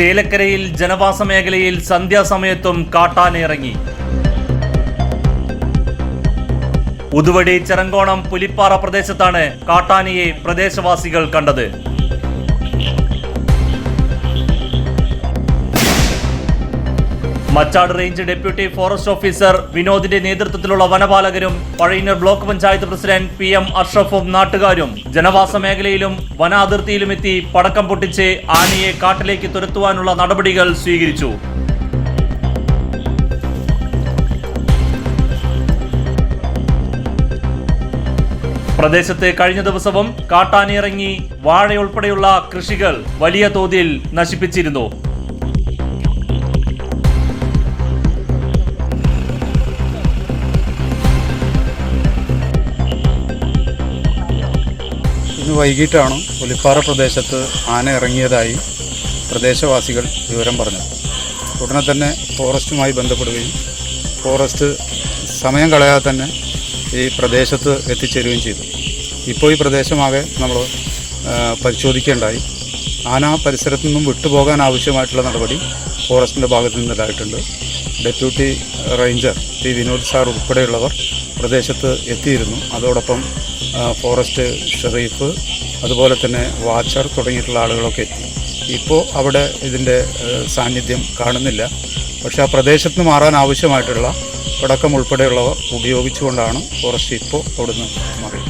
ചേലക്കരയിൽ ജനവാസ മേഖലയിൽ സന്ധ്യാസമയത്തും കാട്ടാനിറങ്ങി ഉതുവടി ചെറങ്കോണം പുലിപ്പാറ പ്രദേശത്താണ് കാട്ടാനിയെ പ്രദേശവാസികൾ കണ്ടത്. Machad range deputy forest officer വിനോദിന്റെ നേതൃത്വത്തിലുള്ള വനപാലകരും Pazhayannur block panchayat president P M അഷ്റഫും നാട്ടുകാരും ജനവാസ മേഖലയിലും വനാതിർത്തിയിലും എത്തി പടക്കം പൊട്ടിച്ച് ആനയെ കാട്ടിലേക്ക് തുരത്തുവാനുള്ള നടപടികൾ സ്വീകരിച്ചു. പ്രദേശത്ത് കഴിഞ്ഞ ദിവസവും കാട്ടാനിറങ്ങി വാഴയുൾപ്പെടെയുള്ള കൃഷികൾ വലിയ തോതിൽ നശിപ്പിച്ചിരുന്നു. ഇന്ന് വൈകിട്ടാണ് പുലിപ്പാറ പ്രദേശത്ത് ആന ഇറങ്ങിയതായി പ്രദേശവാസികൾ വിവരം പറഞ്ഞു ഉടനെ തന്നെ ഫോറസ്റ്റുമായി ബന്ധപ്പെടുകയും ഫോറസ്റ്റ് സമയം കളയാതെ തന്നെ ഈ പ്രദേശത്ത് എത്തിച്ചേരുകയും ചെയ്തു. ഇപ്പോൾ ഈ പ്രദേശമാകെ നമ്മൾ പരിശോധിക്കേണ്ടായി. ആന പരിസരത്തു നിന്നും വിട്ടുപോകാൻ ആവശ്യമായിട്ടുള്ള നടപടി ഫോറസ്റ്റിന്റെ ഭാഗത്തു നിന്നുണ്ടായിട്ടുണ്ട്. Deputy ranger P Vinod sir ഉൾപ്പെടെയുള്ളവർ പ്രദേശത്ത് എത്തിയിരുന്നു. അതോടൊപ്പം ഫോറസ്റ്റ് ഷെറീഫ് അതുപോലെ തന്നെ വാച്ചർ തുടങ്ങിയിട്ടുള്ള ആളുകളൊക്കെ എത്തി. ഇപ്പോൾ അവിടെ ഇതിന്റെ സാന്നിധ്യം കാണുന്നില്ല. പക്ഷേ ആ പ്രദേശത്ത് നിന്ന് മാറാൻ ആവശ്യമായിട്ടുള്ള പടക്കം ഉൾപ്പെടെയുള്ളവ ഉപയോഗിച്ചുകൊണ്ടാണ് ഫോറസ്റ്റ് ഇപ്പോൾ അവിടുന്ന് മാറിയത്.